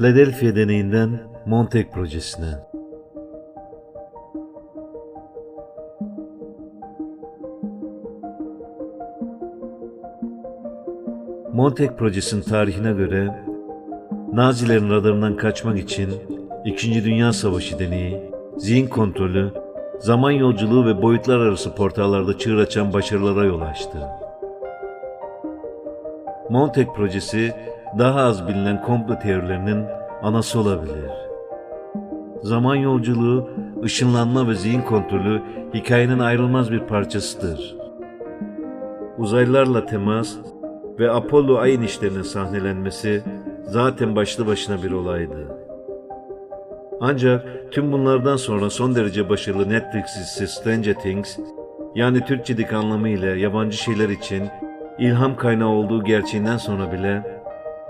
Philadelphia deneyinden Montauk projesine. Montauk projesinin tarihine göre Nazilerin radarından kaçmak için İkinci Dünya Savaşı deneyi, zihin kontrolü, zaman yolculuğu ve boyutlar arası portallarda çığır açan başarılara yol açtı. Montauk projesi daha az bilinen komplo teorilerinin anası olabilir. Zaman yolculuğu, ışınlanma ve zihin kontrolü hikayenin ayrılmaz bir parçasıdır. Uzaylılarla temas ve Apollo ay inişlerinin sahnelenmesi zaten başlı başına bir olaydı. Ancak tüm bunlardan sonra son derece başarılı Netflix dizisi Stranger Things, yani Türkçedeki anlamıyla yabancı şeyler için ilham kaynağı olduğu gerçeğinden sonra bile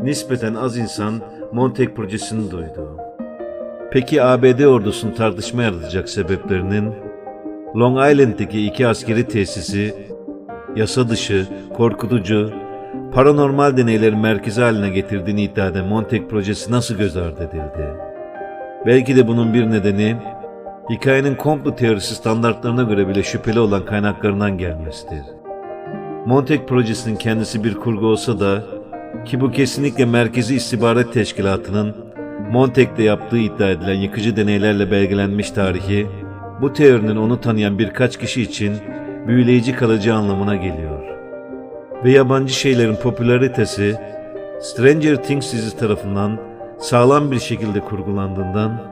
nispeten az insan Montauk projesini duydu. Peki ABD ordusunu tartışma yaratacak sebeplerinin Long Island'daki iki askeri tesisi yasa dışı, korkutucu, paranormal deneylerin merkezi haline getirdiğini iddia eden Montauk projesi nasıl göz ardı edildi? Belki de bunun bir nedeni hikayenin komplo teorisi standartlarına göre bile şüpheli olan kaynaklarından gelmesidir. Montauk projesinin kendisi bir kurgu olsa da ki bu kesinlikle Merkezi İstihbarat Teşkilatı'nın Montauk'ta yaptığı iddia edilen yıkıcı deneylerle belgelenmiş tarihi, bu teorinin onu tanıyan birkaç kişi için büyüleyici kalıcı anlamına geliyor. Ve yabancı şeylerin popülaritesi, Stranger Things dizisi tarafından sağlam bir şekilde kurgulandığından,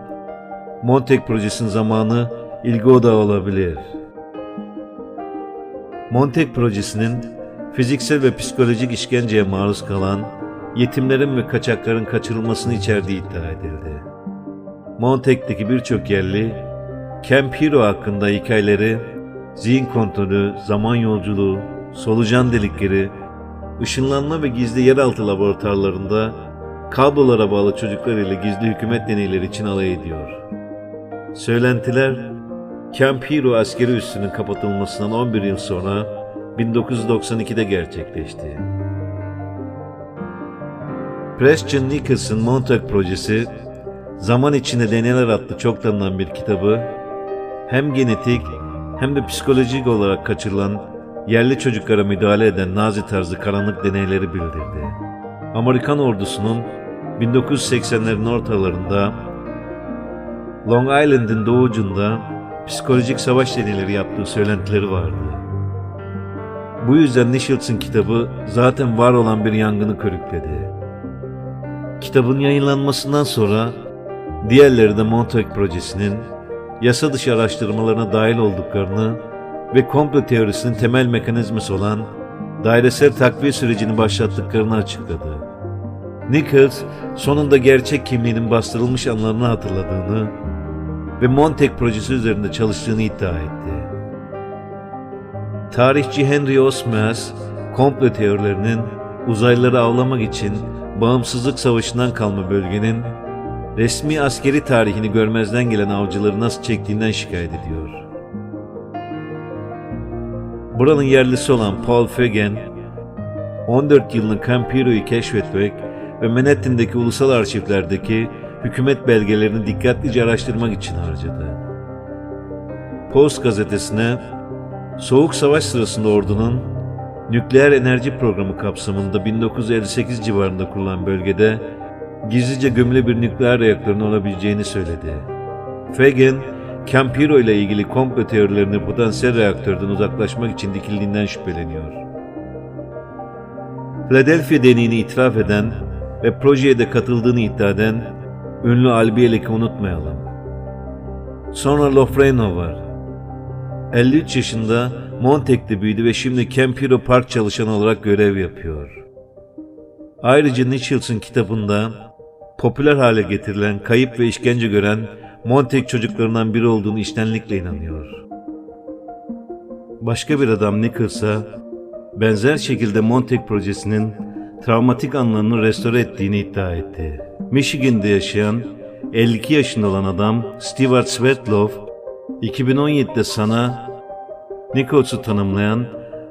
Montauk projesinin zamanı ilgi odağı olabilir. Montauk projesinin fiziksel ve psikolojik işkenceye maruz kalan yetimlerin ve kaçakların kaçırılmasını içerdiği iddia edildi. Montauk'taki birçok yerli Camp Hero hakkında hikayeleri, zihin kontrolü, zaman yolculuğu, solucan delikleri, ışınlanma ve gizli yeraltı laboratuvarlarında kablolara bağlı çocuklar ile gizli hükümet deneyleri için alay ediyor. Söylentiler, Camp Hero askeri üssünün kapatılmasından 11 yıl sonra 1992'de gerçekleşti. Preston Nicholson Montauk projesi, Zaman içinde Deneyler adlı çok tanınan bir kitabı, hem genetik hem de psikolojik olarak kaçırılan yerli çocuklara müdahale eden Nazi tarzı karanlık deneyleri bildirdi. Amerikan ordusunun 1980'lerin ortalarında Long Island'ın doğu ucunda psikolojik savaş deneyleri yaptığı söylentileri vardı. Bu yüzden Nicholson kitabı zaten var olan bir yangını körükledi. Kitabın yayınlanmasından sonra diğerleri de Montauk projesinin yasa dışı araştırmalarına dahil olduklarını ve komplo teorisinin temel mekanizması olan dairesel takviye sürecini başlattıklarını açıkladı. Nichols sonunda gerçek kimliğinin bastırılmış anlarını hatırladığını ve Montauk projesi üzerinde çalıştığını iddia etti. Tarihçi Henry Osmers, komplo teorilerinin uzaylıları avlamak için bağımsızlık savaşından kalma bölgenin resmi askeri tarihini görmezden gelen avcıları nasıl çektiğinden şikayet ediyor. Buranın yerlisi olan Paul Fagan, 14 yılını Camp Hero'yu keşfetmek ve Manhattan'daki ulusal arşivlerdeki hükümet belgelerini dikkatlice araştırmak için harcadı. Post gazetesine Soğuk Savaş sırasında ordunun nükleer enerji programı kapsamında 1958 civarında kurulan bölgede gizlice gömülü bir nükleer reaktörün olabileceğini söyledi. Fagan, Camp Hero ile ilgili komplo teorilerini potansiyel reaktörden uzaklaşmak için dikildiğinden şüpheleniyor. Philadelphia deneyini itiraf eden ve projeye de katıldığını iddia eden ünlü Albiyelek'i unutmayalım. Sonra Lofreno var. 53 yaşında Montauk'te büyüdü ve şimdi Camp Hero Park çalışanı olarak görev yapıyor. Ayrıca Nicholson kitabında popüler hale getirilen kayıp ve işkence gören Montauk çocuklarından biri olduğunu içtenlikle inanıyor. Başka bir adam Nichols'a benzer şekilde Montauk projesinin travmatik anlarını restore ettiğini iddia etti. Michigan'da yaşayan 52 yaşında olan adam Stewart Svetloff 2017'de sana Nichols'u tanımlayan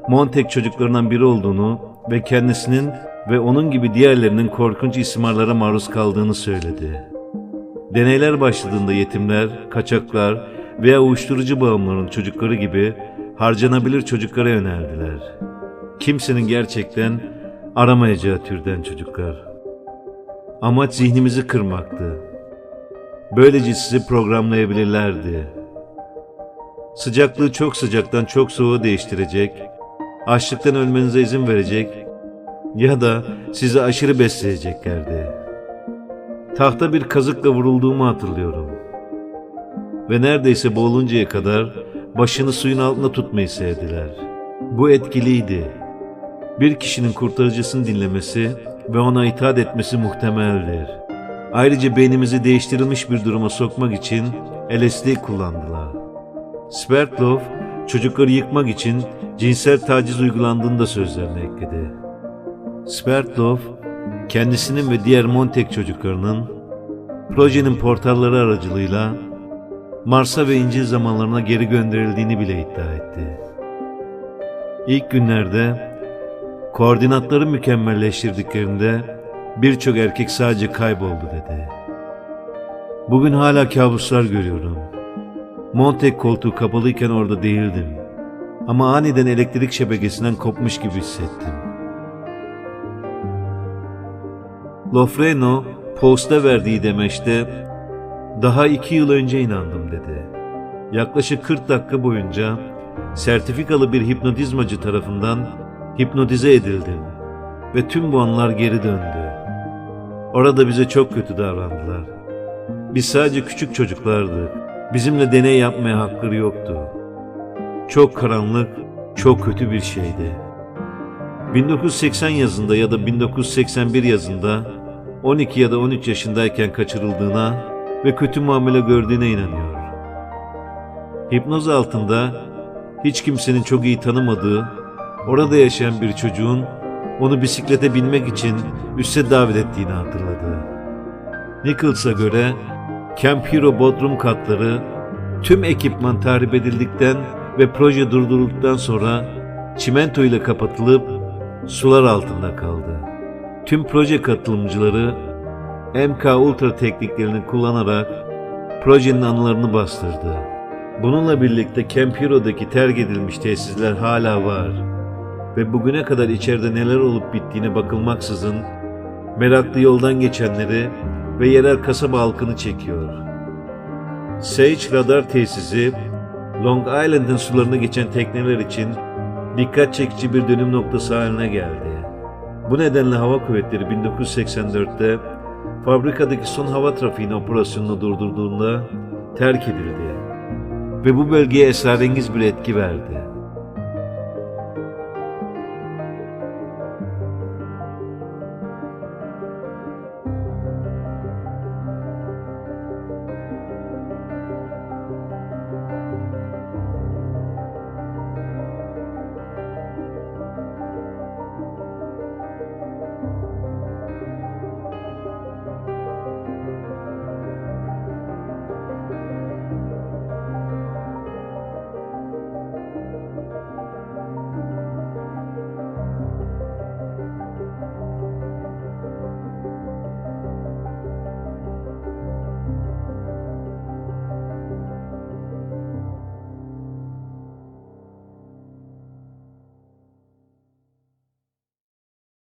Montauk çocuklarından biri olduğunu ve kendisinin ve onun gibi diğerlerinin korkunç ismarlara maruz kaldığını söyledi. Deneyler başladığında yetimler, kaçaklar veya uyuşturucu bağımlıların çocukları gibi harcanabilir çocuklara yöneldiler. Kimsenin gerçekten aramayacağı türden çocuklar. Amaç zihnimizi kırmaktı. Böylece sizi programlayabilirlerdi. Sıcaklığı çok sıcaktan çok soğuğa değiştirecek, açlıktan ölmenize izin verecek ya da sizi aşırı besleyeceklerdi. Tahta bir kazıkla vurulduğumu hatırlıyorum. Ve neredeyse boğuluncaya kadar başını suyun altında tutmayı sevdiler. Bu etkiliydi. Bir kişinin kurtarıcısını dinlemesi ve ona itaat etmesi muhtemeldir. Ayrıca beynimizi değiştirilmiş bir duruma sokmak için LSD kullandılar. Svertlov, çocukları yıkmak için cinsel taciz uygulandığını da sözlerine ekledi. Svertlov, kendisinin ve diğer Montek çocuklarının projenin portalları aracılığıyla Mars'a ve İncil zamanlarına geri gönderildiğini bile iddia etti. İlk günlerde koordinatları mükemmelleştirdiklerinde birçok erkek sadece kayboldu dedi. Bugün hala kabuslar görüyorum. Montek koltuğu kapalıyken orada değildim. Ama aniden elektrik şebekesinden kopmuş gibi hissettim. Lofreno, posta verdiği demeçte daha iki yıl önce inandım dedi. Yaklaşık 40 dakika boyunca sertifikalı bir hipnotizmacı tarafından hipnotize edildim ve tüm bu anlar geri döndü. Orada bize çok kötü davrandılar. Biz sadece küçük çocuklardık. Bizimle deney yapmaya hakları yoktu. Çok karanlık, çok kötü bir şeydi. 1980 yazında ya da 1981 yazında 12 ya da 13 yaşındayken kaçırıldığına ve kötü muamele gördüğüne inanıyor. Hipnoz altında hiç kimsenin çok iyi tanımadığı, orada yaşayan bir çocuğun onu bisiklete binmek için üste davet ettiğini hatırladı. Nichols'a göre Camp Bodrum katları tüm ekipman tahrip edildikten ve proje durdurulduktan sonra çimento ile kapatılıp sular altında kaldı. Tüm proje katılımcıları MK Ultra tekniklerini kullanarak projenin anılarını bastırdı. Bununla birlikte Camp Hero'daki terk edilmiş tesisler hala var ve bugüne kadar içeride neler olup bittiğine bakılmaksızın meraklı yoldan geçenleri ve yerel kasaba halkını çekiyor. Sage radar tesisi Long Island'ın sularına geçen tekneler için dikkat çekici bir dönüm noktası haline geldi. Bu nedenle Hava Kuvvetleri 1984'te fabrikadaki son hava trafiğini operasyonunu durdurduğunda terk edildi ve bu bölgeye esrarengiz bir etki verdi.